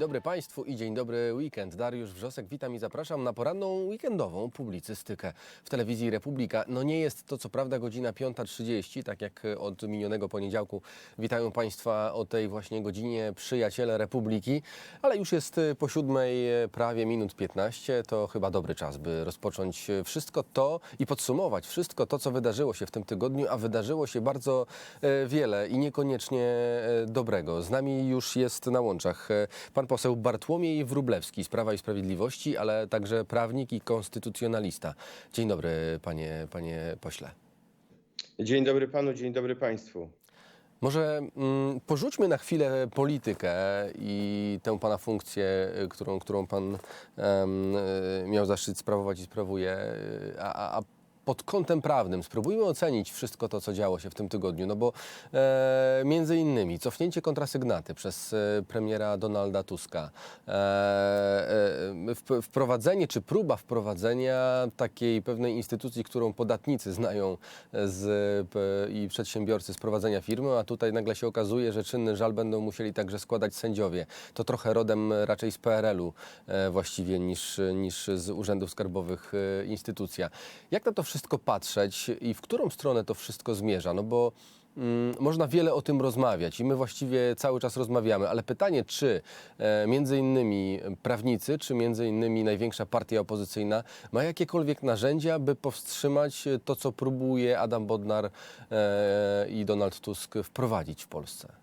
dobry Państwu i dzień dobry weekend. Dariusz Wrzosek, witam i zapraszam na poranną weekendową publicystykę w telewizji Republika. No nie jest to co prawda godzina 5.30, tak jak od minionego poniedziałku witają Państwa o tej właśnie godzinie przyjaciele Republiki, ale już jest po siódmej prawie minut 15. To chyba dobry czas, by rozpocząć wszystko to i podsumować wszystko to, co wydarzyło się w tym tygodniu, a wydarzyło się bardzo e, wiele i niekoniecznie e, dobrego. Z nami już jest na łączach e, pan poseł Bartłomiej Wróblewski z Prawa i Sprawiedliwości, ale także prawnik i konstytucjonalista. Dzień dobry, panie, panie pośle. Dzień dobry panu, dzień dobry państwu. Może mm, porzućmy na chwilę politykę i tę pana funkcję, y, którą, którą pan y, miał zaszczyt sprawować i sprawuje, y, a, a pod kątem prawnym spróbujmy ocenić wszystko to, co działo się w tym tygodniu, no bo e, między innymi cofnięcie kontrasygnaty przez e, premiera Donalda Tuska, e, e, wp- wprowadzenie czy próba wprowadzenia takiej pewnej instytucji, którą podatnicy znają z, p, i przedsiębiorcy z prowadzenia firmy, a tutaj nagle się okazuje, że czynny żal będą musieli także składać sędziowie. To trochę rodem raczej z PRL-u e, właściwie niż, niż z urzędów skarbowych e, instytucja. Jak na to wszystko patrzeć i w którą stronę to wszystko zmierza? No bo mm, można wiele o tym rozmawiać i my właściwie cały czas rozmawiamy, ale pytanie, czy e, między innymi prawnicy, czy między innymi największa partia opozycyjna ma jakiekolwiek narzędzia, by powstrzymać to, co próbuje Adam Bodnar e, i Donald Tusk wprowadzić w Polsce?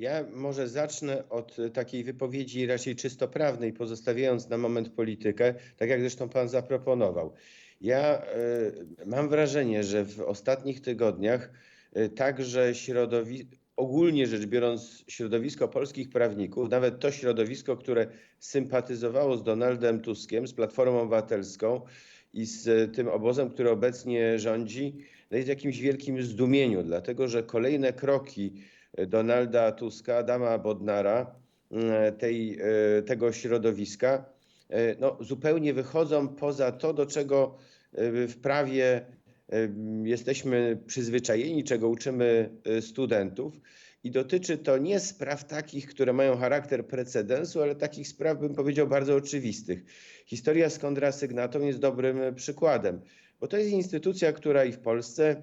Ja może zacznę od takiej wypowiedzi raczej czysto prawnej, pozostawiając na moment politykę, tak jak zresztą pan zaproponował. Ja y, mam wrażenie, że w ostatnich tygodniach y, także środowisko, ogólnie rzecz biorąc, środowisko polskich prawników, nawet to środowisko, które sympatyzowało z Donaldem Tuskiem, z Platformą Obywatelską i z y, tym obozem, który obecnie rządzi, no jest w jakimś wielkim zdumieniu, dlatego że kolejne kroki Donalda Tuska, Adama Bodnara, mm, tej, e, tego środowiska, e, no, zupełnie wychodzą poza to, do czego e, w prawie jesteśmy przyzwyczajeni, czego uczymy studentów. I dotyczy to nie spraw takich, które mają charakter precedensu, ale takich spraw, bym powiedział, bardzo oczywistych. Historia z kontrasygnatą jest dobrym przykładem, bo to jest instytucja, która i w Polsce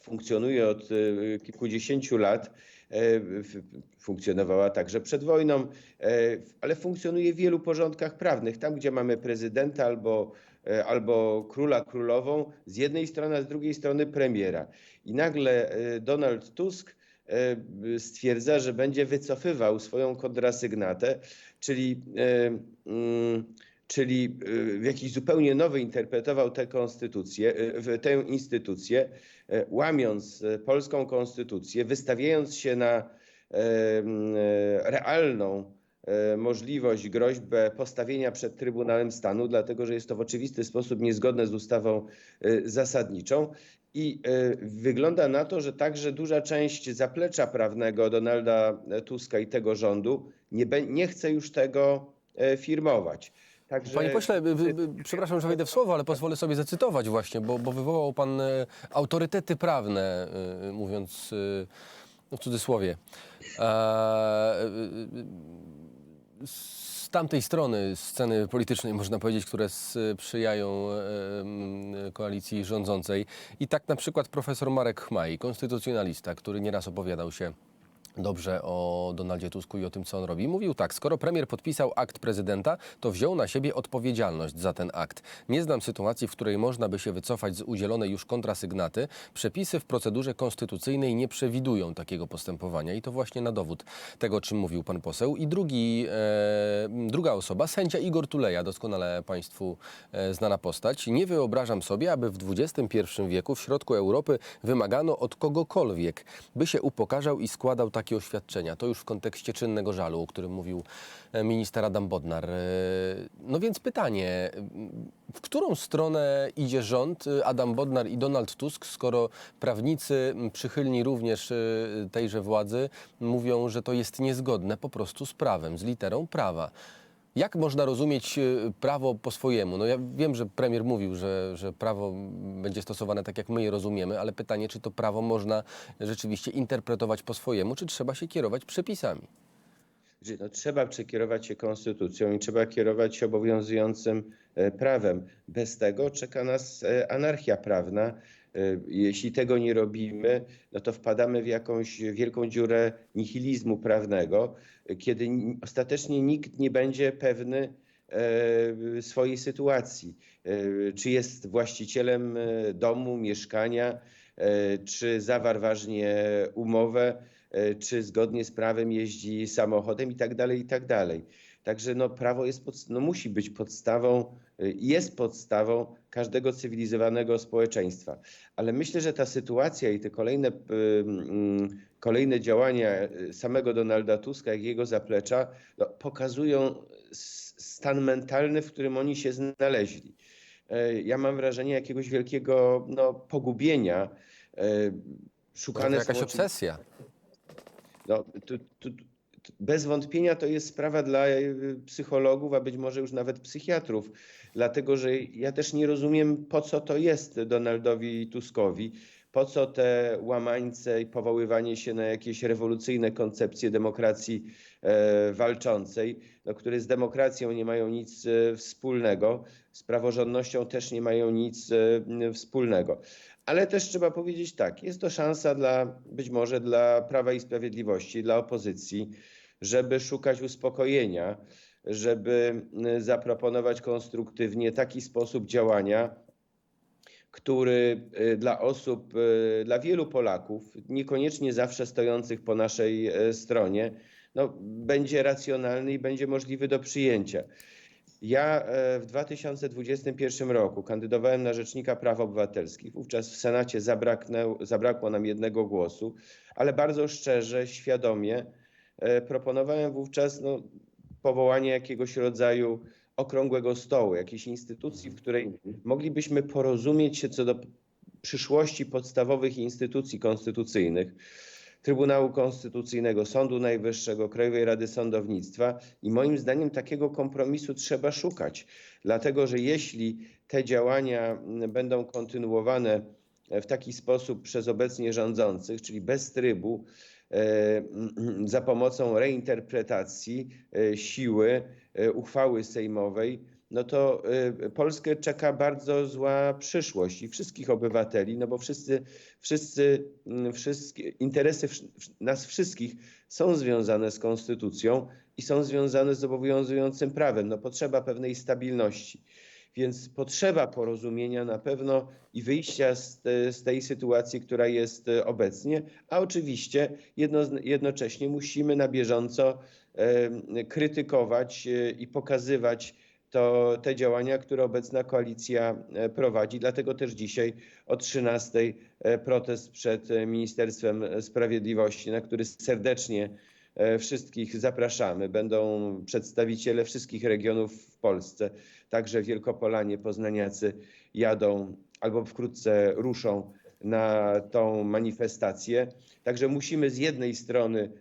funkcjonuje od e, kilkudziesięciu lat. E, Funkcjonowała także przed wojną, e, ale funkcjonuje w wielu porządkach prawnych. Tam, gdzie mamy prezydenta albo, e, albo króla, królową, z jednej strony, a z drugiej strony premiera. I nagle Donald Tusk stwierdza, że będzie wycofywał swoją kontrasygnatę, czyli mm, czyli y, w jakiś zupełnie nowy interpretował tę konstytucję, y, tę instytucję, y, łamiąc polską konstytucję, wystawiając się na realną możliwość, groźbę postawienia przed Trybunałem Stanu, dlatego że jest to w oczywisty sposób niezgodne z ustawą zasadniczą. I wygląda na to, że także duża część zaplecza prawnego Donalda Tuska i tego rządu nie, nie chce już tego firmować. Także Panie pośle, przepraszam, że wejdę w słowo, ale pozwolę sobie zacytować właśnie, bo, bo wywołał pan e, autorytety prawne, e, mówiąc e, no w cudzysłowie. Z tamtej strony sceny politycznej, można powiedzieć, które sprzyjają koalicji rządzącej. I tak na przykład profesor Marek Chmaj, konstytucjonalista, który nieraz opowiadał się dobrze o Donaldzie Tusku i o tym, co on robi. Mówił tak, skoro premier podpisał akt prezydenta, to wziął na siebie odpowiedzialność za ten akt. Nie znam sytuacji, w której można by się wycofać z udzielonej już kontrasygnaty. Przepisy w procedurze konstytucyjnej nie przewidują takiego postępowania i to właśnie na dowód tego, czym mówił pan poseł. I drugi, e, druga osoba, sędzia Igor Tuleja, doskonale państwu e, znana postać. Nie wyobrażam sobie, aby w XXI wieku w środku Europy wymagano od kogokolwiek, by się upokarzał i składał takie oświadczenia. To już w kontekście czynnego żalu, o którym mówił e, minister Adam Bodnar. E, No więc pytanie, w którą stronę idzie rząd e, Adam Bodnar i Donald Tusk, skoro prawnicy przychylni również tejże władzy mówią, że to jest niezgodne po prostu z prawem, z literą prawa. Jak można rozumieć e, prawo po swojemu? No ja wiem, że premier mówił, że, że prawo będzie stosowane tak, jak my je rozumiemy, ale pytanie, czy to prawo można rzeczywiście interpretować po swojemu, czy trzeba się kierować przepisami? no, trzeba przekierować się konstytucją i trzeba kierować się obowiązującym e, prawem. Bez tego czeka nas e, anarchia prawna. E, Jeśli tego nie robimy, no to wpadamy w jakąś wielką dziurę nihilizmu prawnego, kiedy ostatecznie nikt nie będzie pewny e, swojej sytuacji. E, Czy jest właścicielem domu, mieszkania, czy zawarł ważnie umowę, czy zgodnie z prawem jeździ samochodem i tak dalej, i tak dalej. Także no, prawo jest podst- no, musi być podstawą, jest podstawą każdego cywilizowanego społeczeństwa. Ale myślę, że ta sytuacja i te kolejne, y, mm, kolejne działania y, samego Donalda Tuska, jak jego zaplecza, no, pokazują stan mentalny, w którym oni się znaleźli. E, Ja mam wrażenie jakiegoś wielkiego no, pogubienia. E, To Szukane jakaś są oczywiście- obsesja. no, tu, tu, bez wątpienia to jest sprawa dla e, psychologów, a być może już nawet psychiatrów, dlatego że ja też nie rozumiem, po co to jest Donaldowi Tuskowi, po co te łamańce i powoływanie się na jakieś rewolucyjne koncepcje demokracji e, walczącej, no, które z demokracją nie mają nic e, wspólnego, z praworządnością też nie mają nic e, wspólnego. Ale też trzeba powiedzieć tak, jest to szansa dla, być może dla Prawa i Sprawiedliwości, dla opozycji, żeby szukać uspokojenia, żeby y, zaproponować konstruktywnie taki sposób działania, który y, dla osób, y, dla wielu Polaków, niekoniecznie zawsze stojących po naszej stronie, no, będzie racjonalny i będzie możliwy do przyjęcia. Ja w 2021 roku kandydowałem na Rzecznika Praw Obywatelskich. Wówczas w Senacie zabraknę, zabrakło nam jednego głosu, ale bardzo szczerze, świadomie proponowałem wówczas no, powołanie jakiegoś rodzaju okrągłego stołu, jakiejś instytucji, w której moglibyśmy porozumieć się co do przyszłości podstawowych instytucji konstytucyjnych. Trybunału Konstytucyjnego, Sądu Najwyższego, Krajowej Rady Sądownictwa i moim zdaniem takiego kompromisu trzeba szukać, dlatego że jeśli te działania będą kontynuowane w taki sposób przez obecnie rządzących, czyli bez trybu, e, za pomocą reinterpretacji e, siły e, uchwały sejmowej, no to e, Polskę czeka bardzo zła przyszłość i wszystkich obywateli, no bo wszyscy, wszyscy, wszystkie interesy nas wszystkich są związane z konstytucją i są związane z obowiązującym prawem. No potrzeba pewnej stabilności. Więc potrzeba porozumienia na pewno i wyjścia z, z tej sytuacji, która jest e, obecnie, a oczywiście jedno, jednocześnie musimy na bieżąco e, krytykować e, i pokazywać to te działania, które obecna koalicja e, prowadzi. Dlatego też dzisiaj o 13 e, protest przed Ministerstwem Sprawiedliwości, na który serdecznie wszystkich zapraszamy. Będą przedstawiciele wszystkich regionów w Polsce, także Wielkopolanie, Poznaniacy jadą albo wkrótce ruszą na tą manifestację. Także musimy z jednej strony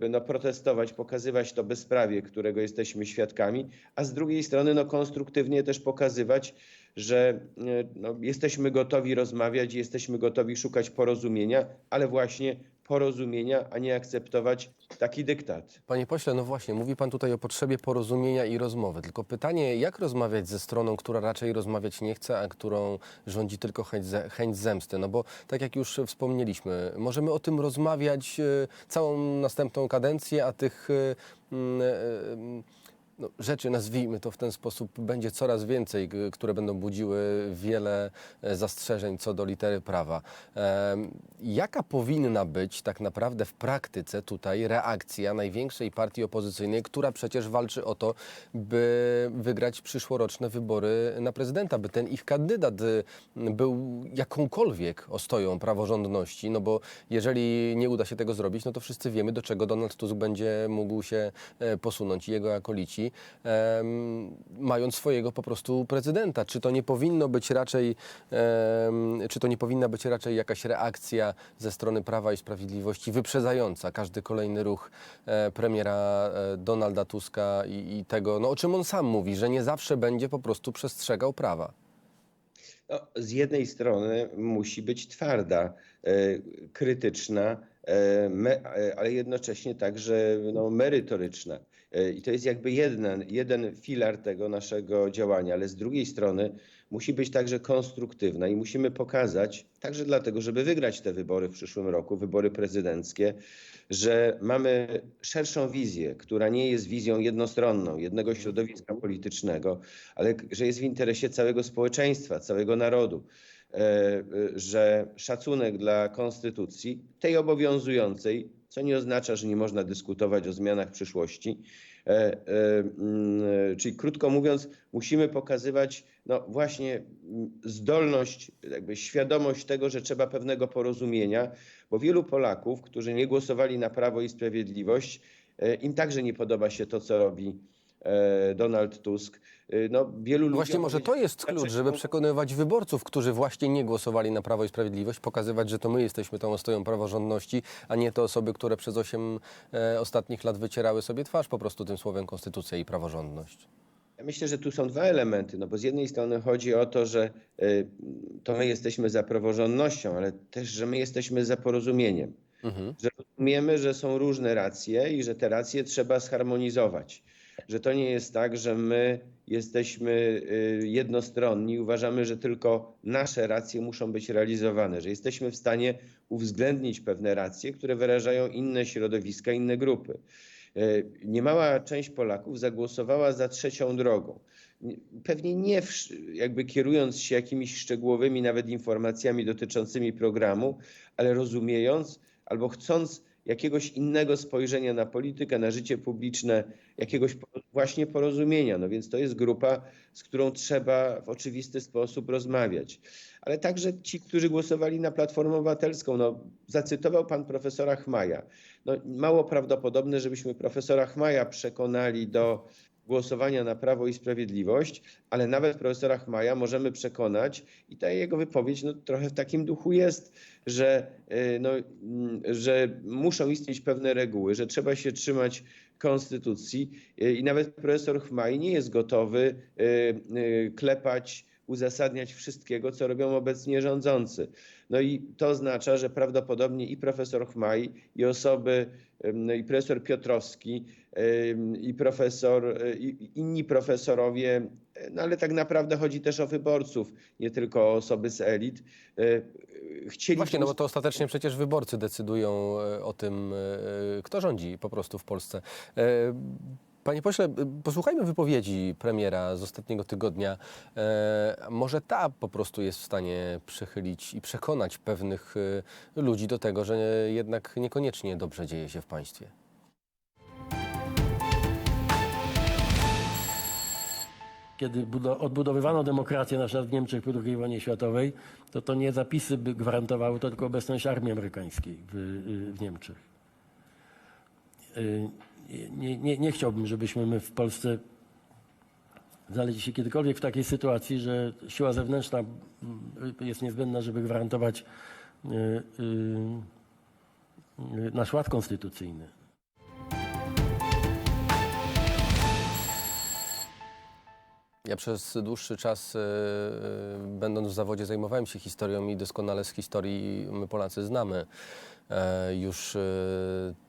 e, no, protestować, pokazywać to bezprawie, którego jesteśmy świadkami, a z drugiej strony no, konstruktywnie też pokazywać, że e, no, jesteśmy gotowi rozmawiać, jesteśmy gotowi szukać porozumienia, ale właśnie porozumienia, a nie akceptować taki dyktat. Panie pośle, no właśnie, mówi pan tutaj o potrzebie porozumienia i rozmowy. Tylko pytanie, jak rozmawiać ze stroną, która raczej rozmawiać nie chce, a którą rządzi tylko chęć, chęć zemsty? No bo tak jak już wspomnieliśmy, możemy o tym rozmawiać e, całą następną kadencję, a tych e, e, no, rzeczy, nazwijmy to w ten sposób, będzie coraz więcej, które będą budziły wiele e, zastrzeżeń co do litery prawa. Jaka powinna być tak naprawdę w praktyce tutaj reakcja największej partii opozycyjnej, która przecież walczy o to, by wygrać przyszłoroczne wybory na prezydenta, by ten ich kandydat był jakąkolwiek ostoją praworządności, no bo jeżeli nie uda się tego zrobić, no to wszyscy wiemy, do czego Donald Tusk będzie mógł się e, posunąć i jego akolici, mając swojego po prostu prezydenta. Czy to nie powinno być raczej, czy to nie powinna być raczej jakaś reakcja ze strony Prawa i Sprawiedliwości wyprzedzająca każdy kolejny ruch e, premiera e, Donalda Tuska i, i tego, no, o czym on sam mówi, że nie zawsze będzie po prostu przestrzegał prawa. no, z jednej strony musi być twarda, e, krytyczna, e, e, ale jednocześnie także no, merytoryczna. E, I to jest jakby jeden, jeden filar tego naszego działania, ale z drugiej strony musi być także konstruktywna i musimy pokazać, także dlatego, żeby wygrać te wybory w przyszłym roku, wybory prezydenckie, że mamy szerszą wizję, która nie jest wizją jednostronną, jednego środowiska politycznego, ale że jest w interesie całego społeczeństwa, całego narodu. E, e, Że szacunek dla konstytucji, tej obowiązującej, co nie oznacza, że nie można dyskutować o zmianach przyszłości. E, e, mm, Czyli krótko mówiąc, musimy pokazywać no właśnie zdolność, jakby świadomość tego, że trzeba pewnego porozumienia, bo wielu Polaków, którzy nie głosowali na Prawo i Sprawiedliwość, e, im także nie podoba się to, co robi Donald Tusk. E, No, wielu ludzi Właśnie może to jest klucz, żeby przekonywać wyborców, którzy właśnie nie głosowali na Prawo i Sprawiedliwość, pokazywać, że to my jesteśmy tą ostoją praworządności, a nie te osoby, które przez 8 e, ostatnich lat wycierały sobie twarz po prostu tym słowem konstytucja i praworządność. Ja myślę, że tu są dwa elementy, no bo z jednej strony chodzi o to, że y, to my jesteśmy za praworządnością, ale też, że my jesteśmy za porozumieniem. Mhm. Że rozumiemy, że są różne racje i że te racje trzeba zharmonizować. Że to nie jest tak, że my jesteśmy y, jednostronni i uważamy, że tylko nasze racje muszą być realizowane, że jesteśmy w stanie uwzględnić pewne racje, które wyrażają inne środowiska, inne grupy. E, Niemała część Polaków zagłosowała za trzecią drogą. Nie- Pewnie nie jakby kierując się jakimiś szczegółowymi nawet informacjami dotyczącymi programu, ale rozumiejąc albo chcąc jakiegoś innego spojrzenia na politykę, na życie publiczne, jakiegoś właśnie porozumienia. No więc to jest grupa, z którą trzeba w oczywisty sposób rozmawiać. Ale także ci, którzy głosowali na Platformę Obywatelską, no, zacytował pan profesora Chmaja. No, mało prawdopodobne, żebyśmy profesora Chmaja przekonali do głosowania na Prawo i Sprawiedliwość, ale nawet profesora Chmaja możemy przekonać i ta jego wypowiedź no, trochę w takim duchu jest, że, y, no, mm, że muszą istnieć pewne reguły, że trzeba się trzymać konstytucji y, i nawet profesor Chmaj nie jest gotowy y, klepać, uzasadniać wszystkiego, co robią obecnie rządzący. No i to oznacza, że prawdopodobnie i profesor Chmaj, i osoby, ym, i profesor Piotrowski, i profesor, y, i inni profesorowie, y, no ale tak naprawdę chodzi też o wyborców, nie tylko o osoby z elit, y, chcieli... Właśnie, no bo to ostatecznie przecież wyborcy decydują o tym, kto rządzi po prostu w Polsce. Panie pośle, e, posłuchajmy wypowiedzi premiera z ostatniego tygodnia. E, Może ta po prostu jest w stanie przychylić i przekonać pewnych e, ludzi do tego, że jednak niekoniecznie dobrze dzieje się w państwie. kiedy budo- odbudowywano demokrację na w Niemczech po II wojnie światowej, to to nie zapisy by gwarantowały to tylko obecność armii amerykańskiej w, y, w Niemczech. Y, Nie, nie, nie chciałbym, żebyśmy my w Polsce znaleźli się kiedykolwiek w takiej sytuacji, że siła zewnętrzna mm, jest niezbędna, żeby gwarantować y, y, y, nasz ład konstytucyjny. Ja przez dłuższy czas, e, będąc w zawodzie, zajmowałem się historią i doskonale z historii my Polacy znamy już e,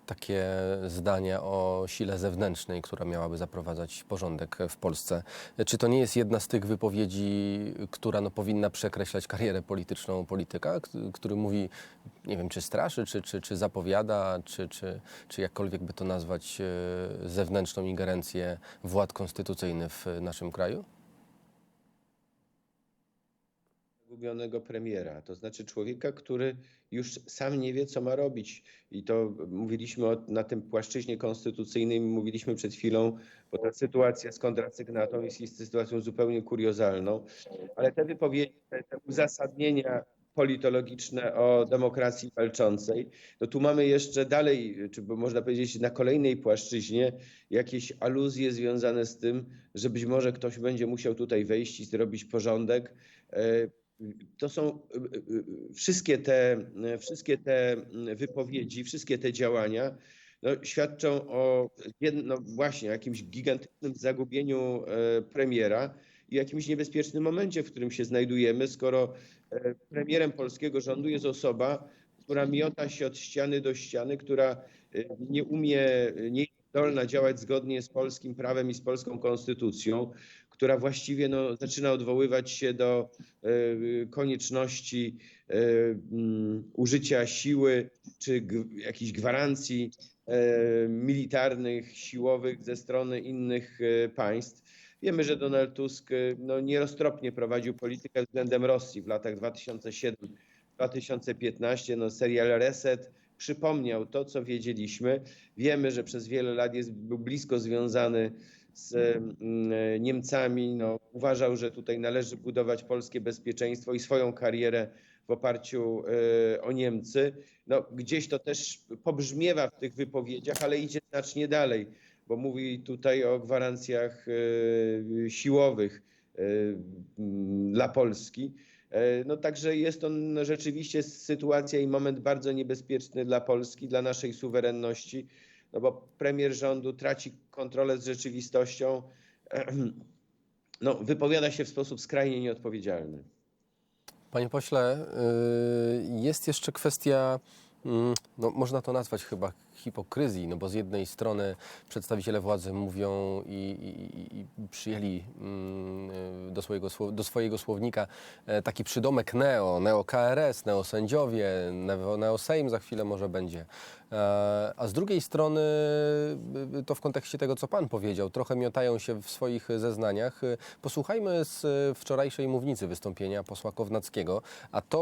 takie zdania o sile zewnętrznej, która miałaby zaprowadzać porządek w Polsce. Czy to nie jest jedna z tych wypowiedzi, która no, powinna przekreślać karierę polityczną polityka, który mówi, nie wiem, czy straszy, czy, czy, czy zapowiada, czy, czy, czy jakkolwiek by to nazwać, e, zewnętrzną ingerencję władz konstytucyjnych w naszym kraju? Zagubionego premiera, to znaczy człowieka, który już sam nie wie, co ma robić. I to mówiliśmy o, na tym płaszczyźnie konstytucyjnym, mówiliśmy przed chwilą, bo ta sytuacja z kontrasygnatą jest, jest sytuacją zupełnie kuriozalną, ale te wypowiedzi, te, te uzasadnienia politologiczne o demokracji walczącej, no tu mamy jeszcze dalej, czy można powiedzieć na kolejnej płaszczyźnie, jakieś aluzje związane z tym, że być może ktoś będzie musiał tutaj wejść i zrobić porządek. To są y, y, y, wszystkie te, wszystkie te wypowiedzi, wszystkie te działania no, świadczą o jedno, właśnie jakimś gigantycznym zagubieniu e, premiera i jakimś niebezpiecznym momencie, w którym się znajdujemy, skoro e, premierem polskiego rządu jest osoba, która miota się od ściany do ściany, która e, nie umie, nie jest zdolna działać zgodnie z polskim prawem i z polską konstytucją, która właściwie no, zaczyna odwoływać się do e, konieczności e, mm, użycia siły czy jakichś gwarancji e, militarnych, siłowych ze strony innych państw. Wiemy, że Donald Tusk no, nieroztropnie prowadził politykę względem Rosji w latach 2007-2015. No, serial Reset przypomniał to, co wiedzieliśmy. Wiemy, że przez wiele lat jest, był blisko związany z mm, e, Niemcami. No, uważał, że tutaj należy budować polskie bezpieczeństwo i swoją karierę w oparciu e, o Niemcy. No, gdzieś to też pobrzmiewa w tych wypowiedziach, ale idzie znacznie dalej, bo mówi tutaj o gwarancjach e, siłowych dla Polski. No także jest to no, rzeczywiście sytuacja i moment bardzo niebezpieczny dla Polski, dla naszej suwerenności, no bo premier rządu traci kontrolę z rzeczywistością, no, wypowiada się w sposób skrajnie nieodpowiedzialny. Panie pośle, y, jest jeszcze kwestia, mm, no, można to nazwać chyba hipokryzji, no bo z jednej strony przedstawiciele władzy mówią i, i, i przyjęli mm, do swojego, do swojego słownika e, taki przydomek neo, neo-KRS, neosędziowie, neo- neosejm za chwilę może będzie. E, A z drugiej strony, y, to w kontekście tego, co Pan powiedział, trochę miotają się w swoich zeznaniach. Posłuchajmy z wczorajszej mównicy wystąpienia posła Kownackiego, a to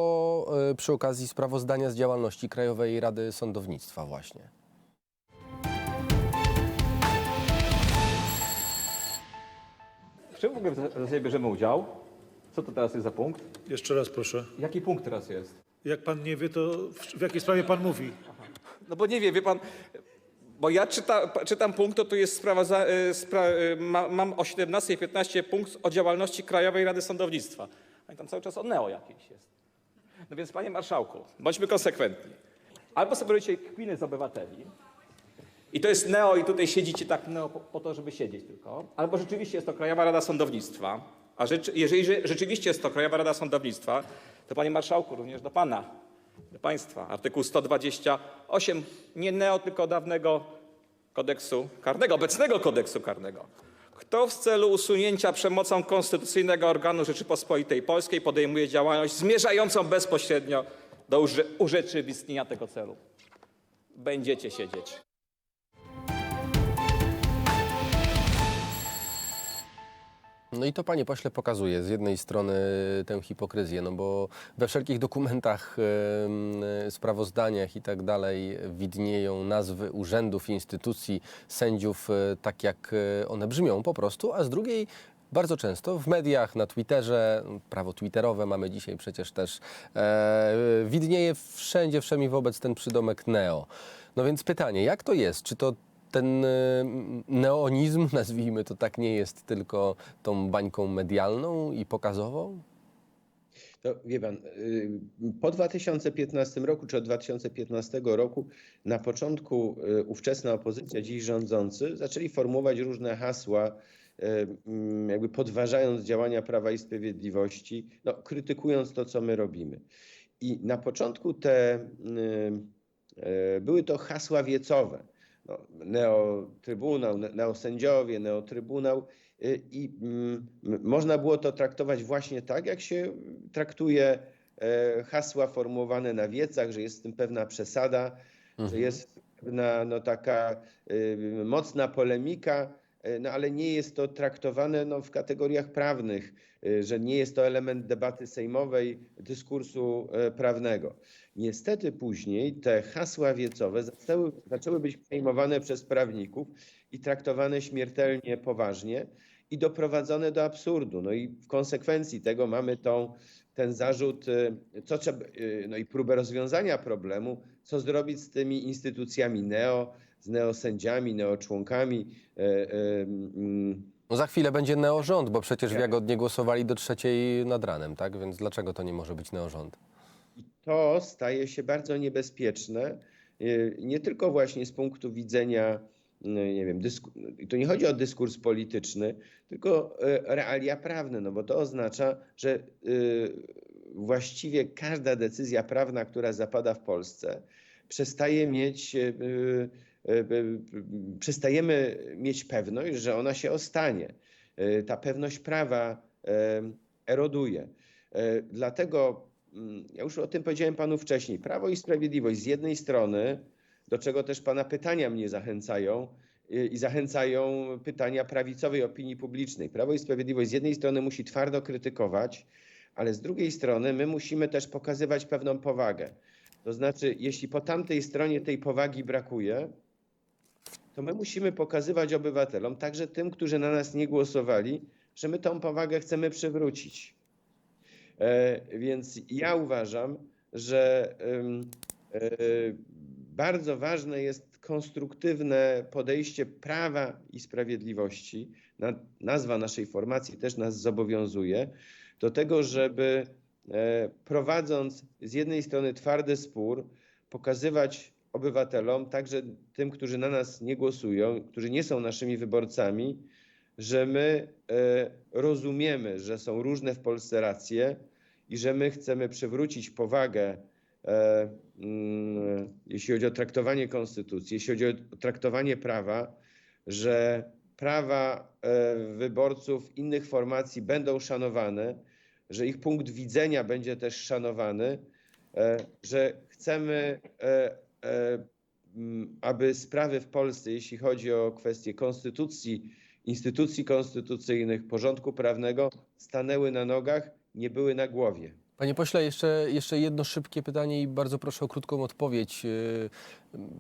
przy okazji sprawozdania z działalności Krajowej Rady Sądownictwa właśnie. W czym w ogóle w zasadzie bierzemy udział? Co to teraz jest za punkt? Jeszcze raz proszę. Jaki punkt teraz jest? Jak pan nie wie, to w, w jakiej sprawie pan mówi? No bo nie wie, wie pan, bo ja czyta, czytam punkt, to tu jest sprawa, za, e, spra, e, ma, mam o 17.15 punkt o działalności Krajowej Rady Sądownictwa. A tam cały czas o neo jakieś jest. No więc panie marszałku, bądźmy konsekwentni. Albo sobie robicie kpiny z obywateli i to jest neo i tutaj siedzicie tak neo po, po to, żeby siedzieć tylko, albo rzeczywiście jest to Krajowa Rada Sądownictwa, a rzecz, jeżeli rze- rzeczywiście jest to Krajowa Rada Sądownictwa, to panie marszałku, również do pana, do państwa, artykuł 128, nie neo, tylko dawnego kodeksu karnego, obecnego kodeksu karnego. Kto w celu usunięcia przemocą konstytucyjnego organu Rzeczypospolitej Polskiej podejmuje działalność zmierzającą bezpośrednio do urze- urzeczywistnienia tego celu? Będziecie siedzieć. No i to, panie pośle, pokazuje z jednej strony tę hipokryzję, no bo we wszelkich dokumentach, sprawozdaniach i tak dalej widnieją nazwy urzędów, instytucji, sędziów, e, tak jak e, one brzmią po prostu, a z drugiej bardzo często w mediach, na Twitterze, prawo twitterowe mamy dzisiaj przecież też, e, widnieje wszędzie, wszemi wobec ten przydomek neo. No więc pytanie, jak to jest? Czy to ten e, neonizm, nazwijmy to tak, nie jest tylko tą bańką medialną i pokazową? To wie pan, y, po 2015 roku, czy od 2015 roku, na początku y, ówczesna opozycja, dziś rządzący, zaczęli formułować różne hasła, y, mm, jakby podważając działania Prawa i Sprawiedliwości, no, krytykując to, co my robimy. I na początku te y, y, były to hasła wiecowe. No, neotrybunał, ne- neosędziowie, neotrybunał. Y, I mm, można było to traktować właśnie tak, jak się traktuje e, hasła formułowane na wiecach, że jest w tym pewna przesada, że jest pewna no, taka y, mocna polemika, no, ale nie jest to traktowane no, w kategoriach prawnych, y, że nie jest to element debaty sejmowej, dyskursu e, prawnego. Niestety później te hasła wiecowe zaczęły, zaczęły być przejmowane przez prawników i traktowane śmiertelnie poważnie i doprowadzone do absurdu. No i w konsekwencji tego mamy tą, ten zarzut, co trzeba, no i próbę rozwiązania problemu, co zrobić z tymi instytucjami neo, z neosędziami, neoczłonkami. No za chwilę będzie neorząd, bo przecież w Jagodnie głosowali do trzeciej nad ranem, tak? Więc dlaczego to nie może być neorząd? to staje się bardzo niebezpieczne, y, nie tylko właśnie z punktu widzenia nie wiem, to nie chodzi o dyskurs polityczny, tylko e, realia prawne, no bo to oznacza, że e, właściwie każda decyzja prawna, która zapada w Polsce, przestaje mieć, e, e, e, przestajemy mieć pewność, że ona się ostanie. E, Ta pewność prawa e, eroduje. E, Dlatego, mm, ja już o tym powiedziałem panu wcześniej, Prawo i Sprawiedliwość z jednej strony, do czego też pana pytania mnie zachęcają, i zachęcają pytania prawicowej opinii publicznej. Prawo i Sprawiedliwość z jednej strony musi twardo krytykować, ale z drugiej strony my musimy też pokazywać pewną powagę. To znaczy, jeśli po tamtej stronie tej powagi brakuje, to my musimy pokazywać obywatelom, także tym, którzy na nas nie głosowali, że my tą powagę chcemy przywrócić. E, Więc ja uważam, że e, bardzo ważne jest konstruktywne podejście prawa i sprawiedliwości. Na- Nazwa naszej formacji też nas zobowiązuje do tego, żeby e, prowadząc z jednej strony twardy spór, pokazywać obywatelom, także tym, którzy na nas nie głosują, którzy nie są naszymi wyborcami, że my e, rozumiemy, że są różne w Polsce racje i że my chcemy przywrócić powagę, e, mm, jeśli chodzi o traktowanie konstytucji, jeśli chodzi o traktowanie prawa, że prawa e, wyborców innych formacji będą szanowane, że ich punkt widzenia będzie też szanowany, że chcemy, aby sprawy w Polsce, jeśli chodzi o kwestie konstytucji, instytucji konstytucyjnych, porządku prawnego, stanęły na nogach, nie były na głowie. Panie pośle, jeszcze, jeszcze jedno szybkie pytanie i bardzo proszę o krótką odpowiedź. Yy,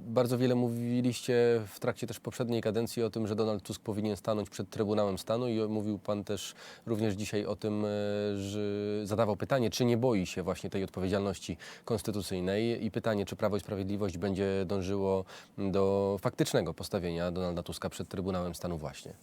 Bardzo wiele mówiliście w trakcie też poprzedniej kadencji o tym, że Donald Tusk powinien stanąć przed Trybunałem Stanu i mówił pan też również dzisiaj o tym, yy, że zadawał pytanie, czy nie boi się właśnie tej odpowiedzialności konstytucyjnej i pytanie, czy Prawo i Sprawiedliwość będzie dążyło do faktycznego postawienia Donalda Tuska przed Trybunałem Stanu właśnie.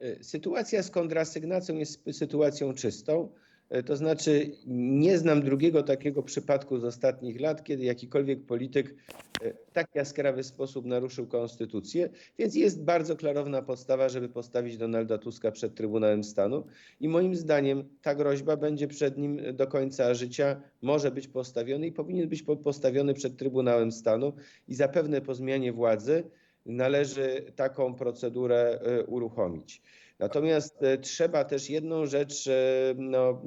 E, Sytuacja z kontrasygnacją jest sytuacją czystą. E, To znaczy, nie znam drugiego takiego przypadku z ostatnich lat, kiedy jakikolwiek polityk e, w tak jaskrawy sposób naruszył konstytucję, więc jest bardzo klarowna podstawa, żeby postawić Donalda Tuska przed Trybunałem Stanu. I moim zdaniem ta groźba będzie przed nim do końca życia, może być postawiony i powinien być po- postawiony przed Trybunałem Stanu i zapewne po zmianie władzy należy taką procedurę e, uruchomić. Natomiast e, trzeba też jedną rzecz e, no,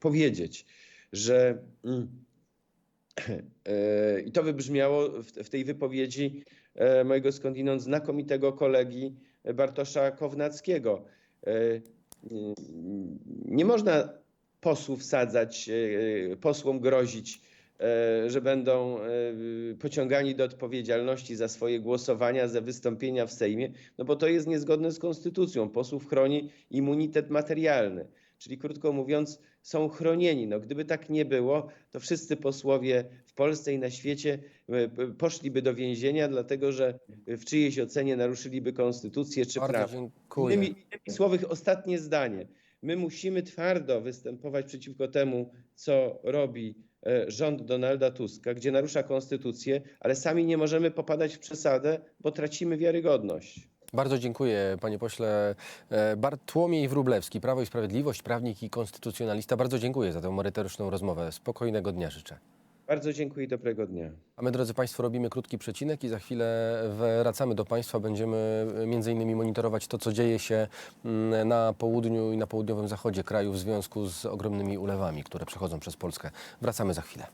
powiedzieć, że mm, e, i to wybrzmiało w, tej wypowiedzi e, mojego skądinąd znakomitego kolegi Bartosza Kownackiego. E, mm, Nie można posłów sadzać, posłom grozić, że będą e, pociągani do odpowiedzialności za swoje głosowania, za wystąpienia w Sejmie, no bo to jest niezgodne z konstytucją. Posłów chroni immunitet materialny. Czyli krótko mówiąc, są chronieni. No, gdyby tak nie było, to wszyscy posłowie w Polsce i na świecie e, poszliby do więzienia, dlatego że w czyjejś ocenie naruszyliby konstytucję czy Bardzo prawo. dziękuję. Innymi, innymi słowy, ostatnie zdanie. My musimy twardo występować przeciwko temu, co robi e, rząd Donalda Tuska, gdzie narusza konstytucję, ale sami nie możemy popadać w przesadę, bo tracimy wiarygodność. Bardzo dziękuję, panie pośle. E, Bartłomiej Wróblewski, Prawo i Sprawiedliwość, prawnik i konstytucjonalista. Bardzo dziękuję za tę merytoryczną rozmowę. Spokojnego dnia życzę. Bardzo dziękuję i dobrego dnia. A my, drodzy Państwo, robimy krótki przecinek i za chwilę wracamy do Państwa. Będziemy e, między innymi monitorować to, co dzieje się mm, na południu i na południowym zachodzie kraju w związku z ogromnymi ulewami, które przechodzą przez Polskę. Wracamy za chwilę.